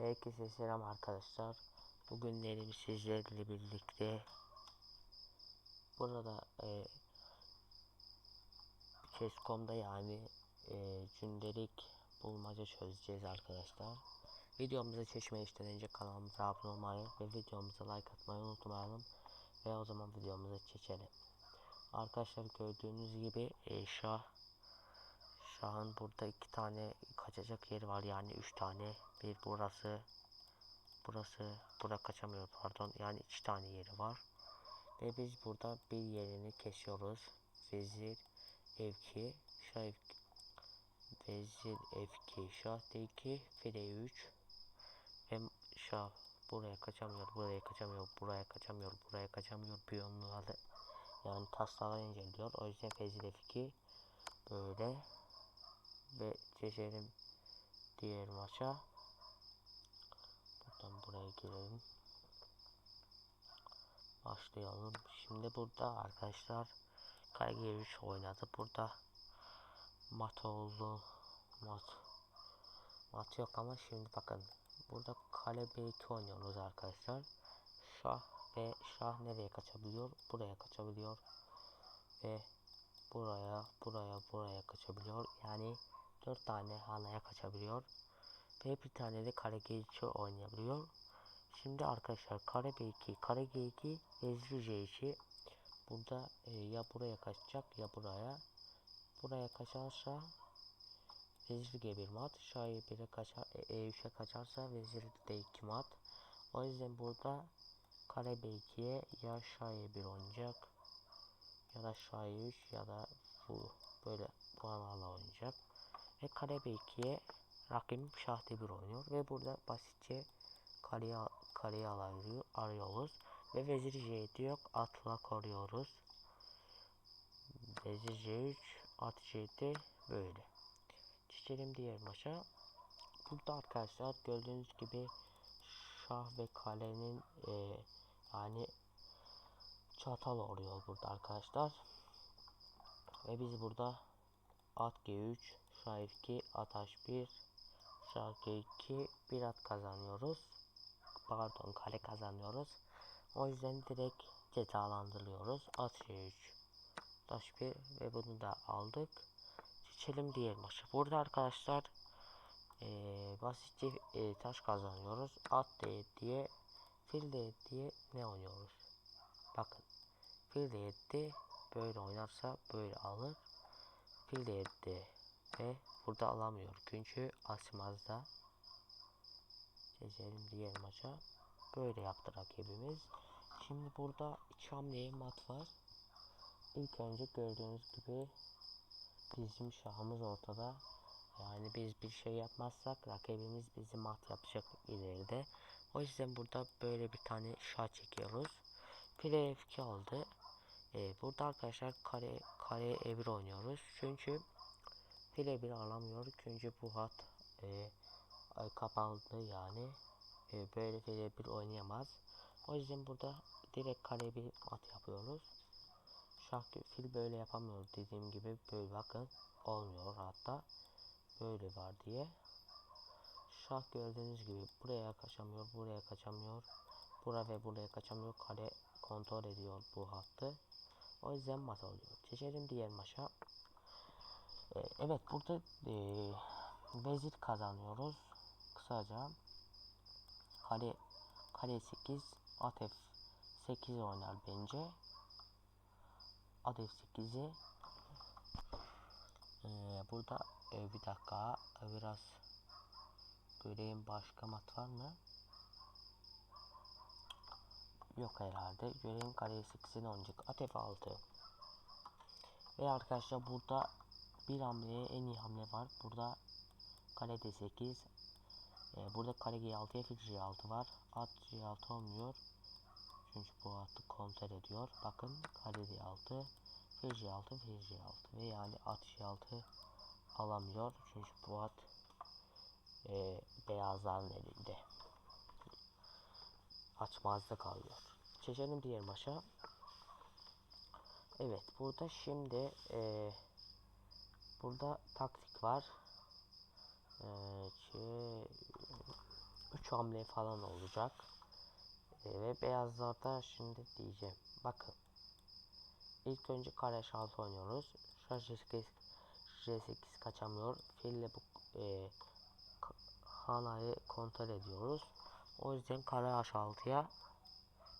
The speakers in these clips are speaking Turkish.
Herkese selam arkadaşlar. Bugünlerim sizlerle birlikte burada e, Chess.com'da yani e, gündelik bulmaca çözeceğiz arkadaşlar. Videomuza çeşmeyişten önce kanalımıza abone olmayı ve videomuza like atmayı unutmayalım. Ve o zaman videomuza geçelim. Arkadaşlar gördüğünüz gibi e, şah Şahın burada iki tane kaçacak yeri var yani üç tane. Bir burası. Burası. Bura kaçamıyor pardon. Yani iki tane yeri var. Ve biz burada bir yerini kesiyoruz. Vezir F2 Şah F2 Vezir F2 Şah D2 File 3 Ve Şah buraya kaçamıyor, buraya kaçamıyor, buraya kaçamıyor, buraya kaçamıyor. Piyonları yani taslaları inceliyor. O yüzden Vezir F2 böyle ve geçelim diğer maça. Buradan buraya girelim. Başlayalım. Şimdi burada arkadaşlar Kage 3 oynadı. Burada mat oldu. Mat. Mat yok ama şimdi bakın. Burada kale B2 oynuyoruz arkadaşlar. Şah ve şah nereye kaçabiliyor? Buraya kaçabiliyor. Ve buraya, buraya, buraya kaçabiliyor. Yani 4 tane hanaya kaçabiliyor. Ve bir tane de kare G2 oynayabiliyor. Şimdi arkadaşlar kare B2, kare G2, vezir C2. Burada e, ya buraya kaçacak ya buraya. Buraya kaçarsa vezir G1 mat. Şah E1'e kaçar, E3'e kaçarsa vezir D2 mat. O yüzden burada kare B2'ye ya şah E1 oynayacak ya da şah E3 ya da bu böyle puanlarla oynayacak. Ve kare B2'ye rakibim şah D1 oynuyor ve burada basitçe kareye alıyor, arıyoruz. Ve vezir C7 yok atla koruyoruz. Vezir C3 at C7 böyle. Geçelim diğer maça. Burada arkadaşlar gördüğünüz gibi şah ve kalenin e, yani çatal oluyor burada arkadaşlar. Ve biz burada at G3 şah F2 at H1 şah G2 bir at kazanıyoruz. Pardon kale kazanıyoruz. O yüzden direkt cezalandırılıyoruz. At G3 taş 1 ve bunu da aldık. Geçelim diğer maça. Burada arkadaşlar ee, basitçe e, taş kazanıyoruz. At D diye fil D diye ne oynuyoruz? Bakın fil D böyle oynarsa böyle alır. Fil D ve burada alamıyor. Çünkü açmazda. Geçelim diğer maça. Böyle yaptı rakibimiz. Şimdi burada iki hamleye mat var. İlk önce gördüğünüz gibi bizim şahımız ortada. Yani biz bir şey yapmazsak rakibimiz bizi mat yapacak ileride. O yüzden burada böyle bir tane şah çekiyoruz. File F2 aldı. Ee, burada arkadaşlar kare kare E1 oynuyoruz. Çünkü file 1 alamıyor. Çünkü bu hat e, kapandı yani. E, böyle file 1 oynayamaz. O yüzden burada direkt kare bir mat yapıyoruz. Şah fil böyle yapamıyor dediğim gibi böyle bakın olmuyor hatta böyle var diye. Şah gördüğünüz gibi buraya kaçamıyor, buraya kaçamıyor. Bura ve buraya kaçamıyor. Kale kontrol ediyor bu hattı. O yüzden mat oluyor. Geçelim diğer maça. Ee, evet burada e, vezir kazanıyoruz. Kısaca kale kale 8 at f8 oynar bence. At f8'i ee, burada e, bir dakika biraz göreyim başka mat var mı? Yok herhalde. Göreyim kare 8'in oynayacak. At f6 ve arkadaşlar burada bir hamleye en iyi hamle var. Burada kale d8. Ee, burada kale g6'ya fil g6 var. At g6 olmuyor. Çünkü bu atı kontrol ediyor. Bakın kale d6. Fil g6 fil g6 ve yani at g6 alamıyor. Çünkü bu at e, beyazların elinde. Açmazda kalıyor. Geçelim diğer maça. Evet burada şimdi e, burada taktik var. E, 3 3 hamle falan olacak. E, ve beyazlarda şimdi diyeceğim. Bakın. İlk önce kare şaltı oynuyoruz. 8 J8 kaçamıyor. Fille bu e, halayı kontrol ediyoruz. O yüzden kare H6'ya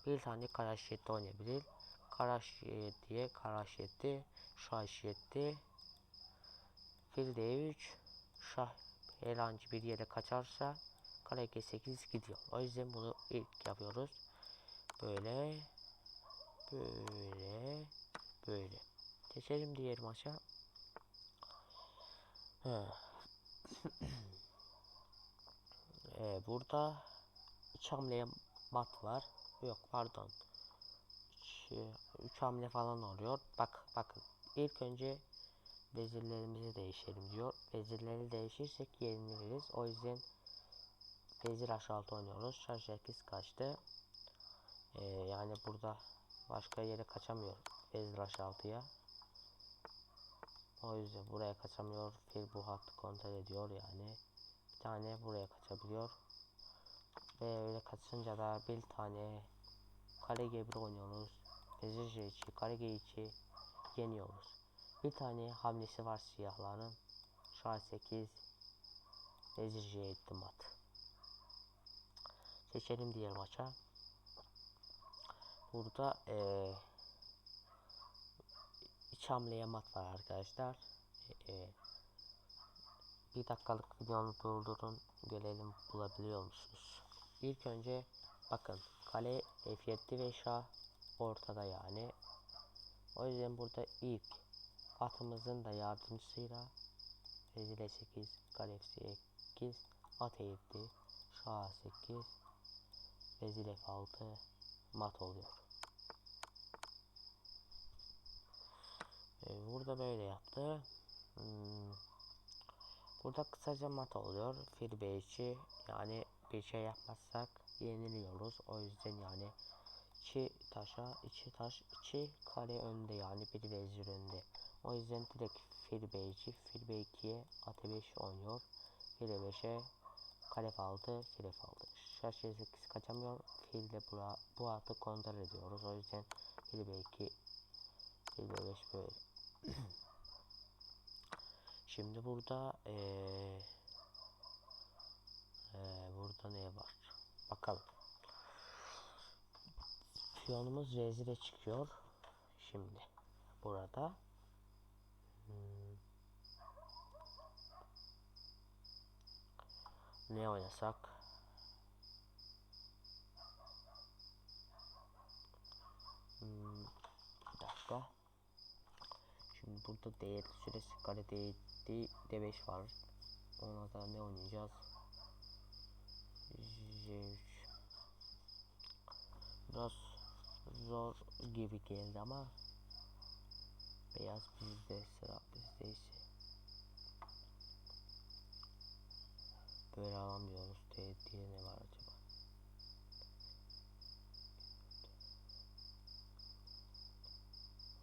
bir tane kara şiddeti oynayabilir. Kara şiddetiye kara şiddeti şah şiddeti fil d3 şah herhangi bir yere kaçarsa kare g8 gidiyor. O yüzden bunu ilk yapıyoruz. Böyle böyle böyle. Geçelim diğer maça. ee, burada üç hamleye mat var. Yok pardon. 3 hamle falan oluyor. Bak bakın. İlk önce vezirlerimizi değişelim diyor. Vezirleri değişirsek yeniliriz. O yüzden vezir h6 oynuyoruz. Şarj 8 kaçtı. Ee, yani burada başka yere kaçamıyor. Vezir h6'ya. O yüzden buraya kaçamıyor. Fil bu hattı kontrol ediyor yani. Bir tane buraya kaçabiliyor. Ve öyle kaçınca da bir tane kare G1 oynuyoruz. Vezir J2, kare G2 yeniyoruz. Bir tane hamlesi var siyahların. Şah 8, Vezir J7 mat. Seçelim diğer maça. Burada ee, iç hamleye mat var arkadaşlar. E, bir dakikalık videonu durdurun. Gelelim bulabiliyor musunuz? İlk önce bakın kale F7 ve şah ortada yani. O yüzden burada ilk atımızın da yardımcısıyla Vezir 8, kale F8, at E7, şah 8, Vezir F6 mat oluyor. Ee, burada böyle yaptı. Hmm. Burada kısaca mat oluyor. B2 yani bir şey yapmazsak yeniliyoruz. O yüzden yani içi taşa, içi taş, içi kare önde yani bir vezir önde. O yüzden direkt fil B2, fil B2'ye at 5 oynuyor. Fil 5'e kare F6, fil F6. Şaş 8 kaçamıyor. Fil de bura, bu atı kontrol ediyoruz. O yüzden fil B2, fil B5 böyle. Şimdi burada ee, ee, burada ne var? Bakalım. Piyonumuz vezire çıkıyor. Şimdi burada ne oynasak? Hmm. Bir dakika. Şimdi burada değer süresi kare değdi D5 var. Ona da ne oynayacağız? J3 Biraz zor gibi geldi ama beyaz bizde sıra bizdeyse böyle alamıyoruz diye, diye ne var acaba?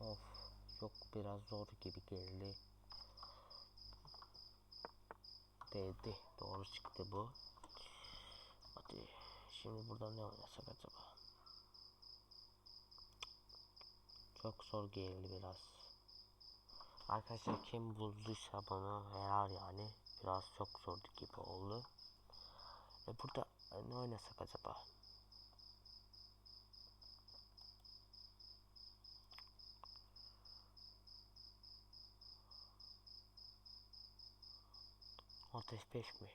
Of çok biraz zor gibi geldi. Değdi doğru çıktı bu. Hadi şimdi burada ne oynasak acaba? Çok zor geldi biraz. Arkadaşlar kim bulduysa bunu helal yani. Biraz çok zor gibi oldu. Ve burada ne oynasak acaba? Ateş 5 mi?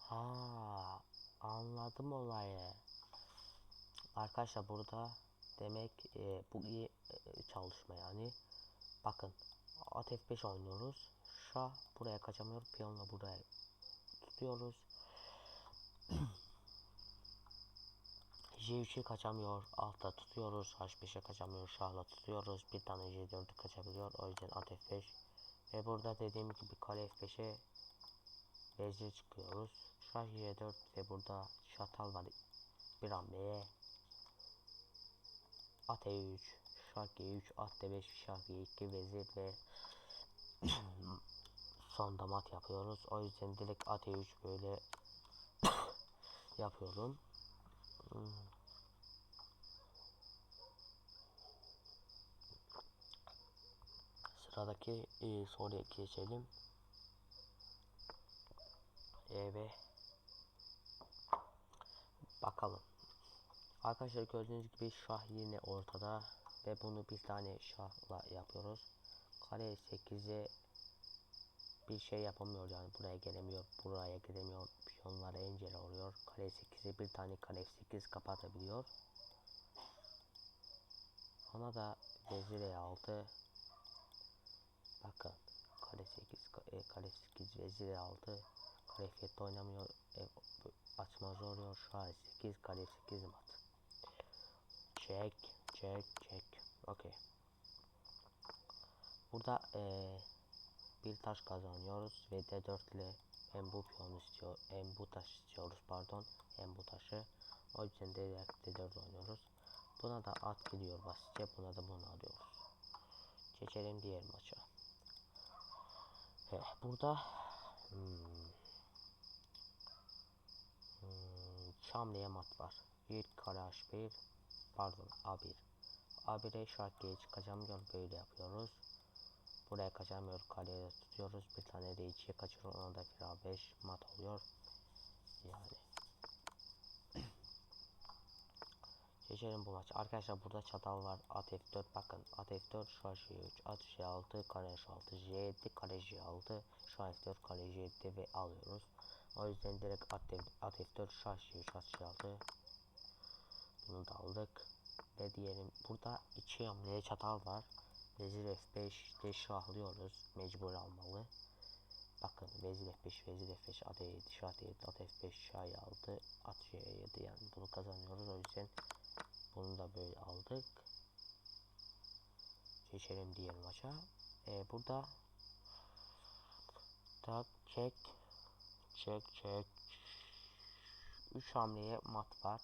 Ha, anladım olayı. Arkadaşlar burada demek e, bu iyi e, çalışma yani. Bakın at F5 oynuyoruz. Şah buraya kaçamıyor. Piyonla buraya tutuyoruz. J3'e kaçamıyor. Altta tutuyoruz. H5'e kaçamıyor. Şahla tutuyoruz. Bir tane J4'ü kaçabiliyor. O yüzden at F5. Ve burada dediğim gibi kale F5'e vezir çıkıyoruz. Şah J4 ve burada şatal var. Bir hamleye at e3 şah g3 at d5 şah g2 vezir ve sonda mat yapıyoruz. O yüzden direkt at 3 böyle yapıyorum. Sıradaki e, soruya geçelim. Evet. Bakalım. Arkadaşlar gördüğünüz gibi şah yine ortada ve bunu bir tane şahla yapıyoruz. Kare 8'e bir şey yapamıyor yani buraya gelemiyor, buraya gidemiyor. Piyonlara engel oluyor. Kare 8'e bir tane kare 8 kapatabiliyor. Ona da vezir 6 bakın kare 8 e, kare 8 vezir 6 kare f oynamıyor e, açma oluyor şu an 8 kare 8 mat check check check okey. Burada e, bir taş kazanıyoruz ve d4 ile hem bu piyonu istiyor hem bu taş istiyoruz pardon hem bu taşı. O yüzden de d4 oynuyoruz. Buna da at gidiyor basitçe buna da bunu alıyoruz. Geçelim diğer maça. Evet, burada hmm, hmm, Şamli'ye mat var. Bir kare h1 pardon a1 a1'e şart geç kaçamıyor böyle yapıyoruz buraya kaçamıyor kaleye tutuyoruz bir tane de içiye kaçırıyor ona da bir a5 mat oluyor yani Geçelim bu maç. Arkadaşlar burada çatal var. At F4 bakın. At F4 şu an J3. At J6 kare H6 J7 kare J6 şu an F4 kare J7 ve alıyoruz. O yüzden direkt at, F, at F4 şu an J3 at J6 bunu da aldık. Ve diyelim burada iki hamleye çatal var. Vezir F5 de şahlıyoruz. Mecbur almalı. Bakın vezir F5, vezir F5, at E7, şah E7, at F5, şah E6, at J7 yani bunu kazanıyoruz. O yüzden bunu da böyle aldık. Geçelim diğer maça. Ee, burada tak çek çek çek 3 hamleye mat var.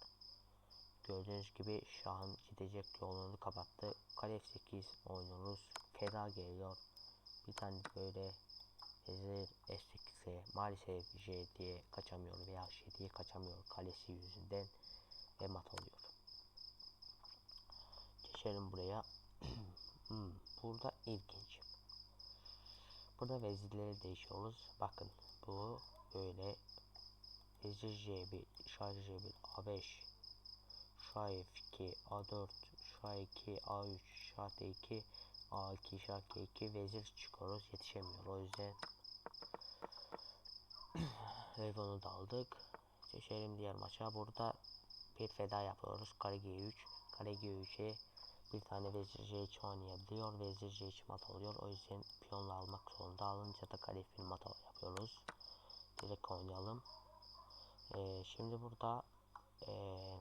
Gördüğünüz gibi Şah'ın gidecek yolunu kapattı. Kale 8 oynuyoruz. Feda geliyor. Bir tane böyle Vezir S8'e maalesef J diye kaçamıyor veya J diye kaçamıyor kalesi yüzünden ve mat oluyor. Geçelim buraya. hmm, burada ilginç. Burada vezirleri değişiyoruz. Bakın bu böyle vezir J1, şah J1, A5, şah F2, A4, şah 2, A3, şah D2, A2, şah G2 vezir çıkıyoruz. Yetişemiyor. O yüzden ve bunu da aldık. Geçelim diğer maça. Burada bir feda yapıyoruz. Kare G3, kare G3'e bir tane vezir c3 oynayabiliyor. Vezir c3 mat oluyor. O yüzden piyonla almak zorunda. Alınca da kale fil mat yapıyoruz. Direkt oynayalım. Ee, şimdi burada ee,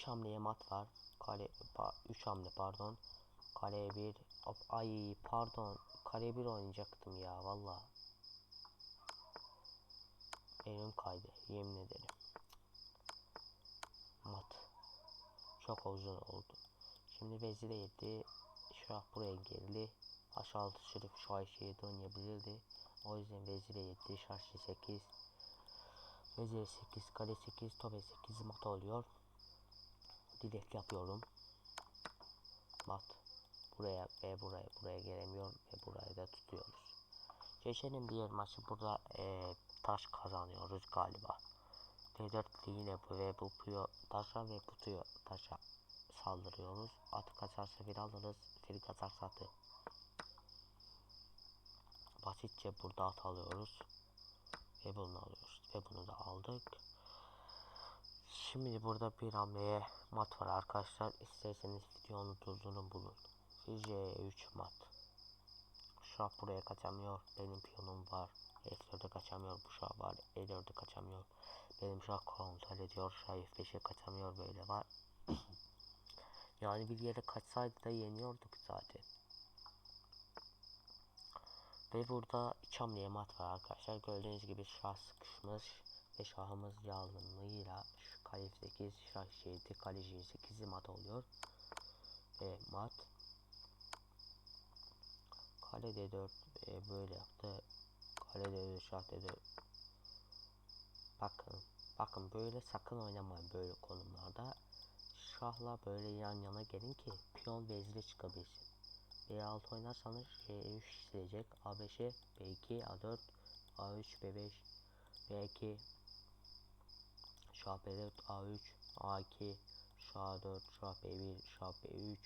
3 hamleye mat var. Kale 3 hamle pardon. Kale 1 ay pardon. Kale 1 oynayacaktım ya valla. Elim kaydı yemin ederim. Mat çok uzun oldu. Şimdi vezire 7 şah buraya gerili. H6 sürüp şu Ayşe'ye oynayabilirdi. O yüzden vezire 7 şah 8 vezir 8 kale 8 tobe 8 mat oluyor. Direkt yapıyorum. Mat. Buraya ve buraya buraya gelemiyor ve burayı da tutuyoruz. Geçelim diğer maçı burada e, taş kazanıyoruz galiba. D4 yine bu ve bu puyo taşa ve bu puyo taşa saldırıyoruz. At kaçarsa bir alırız. Fil kaçarsa atı. Basitçe burada at alıyoruz. Ve bunu alıyoruz. Ve bunu da aldık. Şimdi burada bir hamleye mat var arkadaşlar. İsterseniz videonun durdurun bulun. Fije 3 mat. Şah buraya kaçamıyor. Benim piyonum var. F4'e kaçamıyor. Bu şah var. E4'e kaçamıyor. Benim şah kontrol ediyor. Şah F5'e kaçamıyor. Böyle var. yani bir yere kaçsaydı da yeniyorduk zaten. Ve burada iç hamleye mat var arkadaşlar. Gördüğünüz gibi şah sıkışmış. Ve şahımız yalınlığıyla şu kale 8, şah 7, kale 8'i mat oluyor. Ve mat kale D4 e, böyle yaptı. Kale D4 şah D4. Bakın bakın böyle sakın oynamayın böyle konumlarda. Şahla böyle yan yana gelin ki piyon vezire çıkabilsin. B6 oynarsanız J3 silecek. A5'e B2, A4, A3, B5, B2, Şah B4, A3, A2, Şah 4, Şah B1, Şah B3,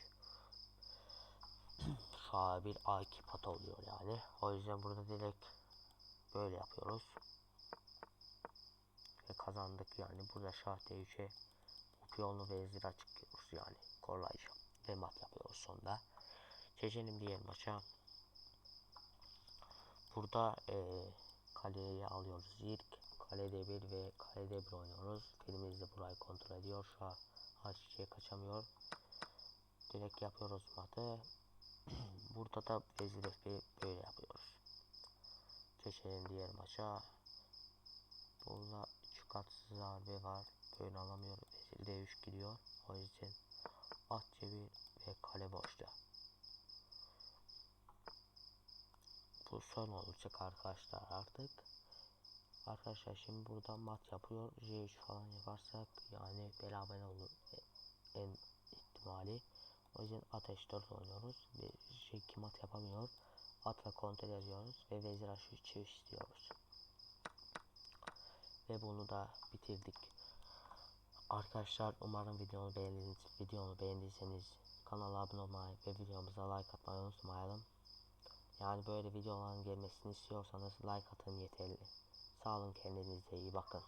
Şah 1, A2 pat oluyor yani. O yüzden burada direkt böyle yapıyoruz. Ve kazandık yani. Burada Şah D3'e bu piyonlu vezir açıklıyoruz yani. Kolayca. Ve mat yapıyoruz sonunda. Geçelim diğer maça. Burada e, kaleye alıyoruz ilk. Kalede bir ve kalede bir oynuyoruz. Filimiz de burayı kontrol ediyor. Şu an Hatice'ye kaçamıyor. Direkt yapıyoruz matı. Burada da vezir F1 böyle yapıyoruz. Geçelim diğer maça. Burada üç katsız darbe var. Böyle alamıyor. Vezir D3 gidiyor. O yüzden at C1 ve kale boşta. Bu son olacak arkadaşlar artık. Arkadaşlar şimdi burada mat yapıyor. J3 falan yaparsak yani beraber olur en ihtimali. O yüzden ateş 4 oynuyoruz. Ve J2 mat yapamıyor. Atla kontrol yazıyoruz ve vezir H3 istiyoruz. Ve bunu da bitirdik. Arkadaşlar umarım videomu beğendiniz. Videomu beğendiyseniz kanala abone olmayı ve videomuza like atmayı unutmayalım. Yani böyle videoların gelmesini istiyorsanız like atın yeterli. Sağ olun kendinize iyi bakın.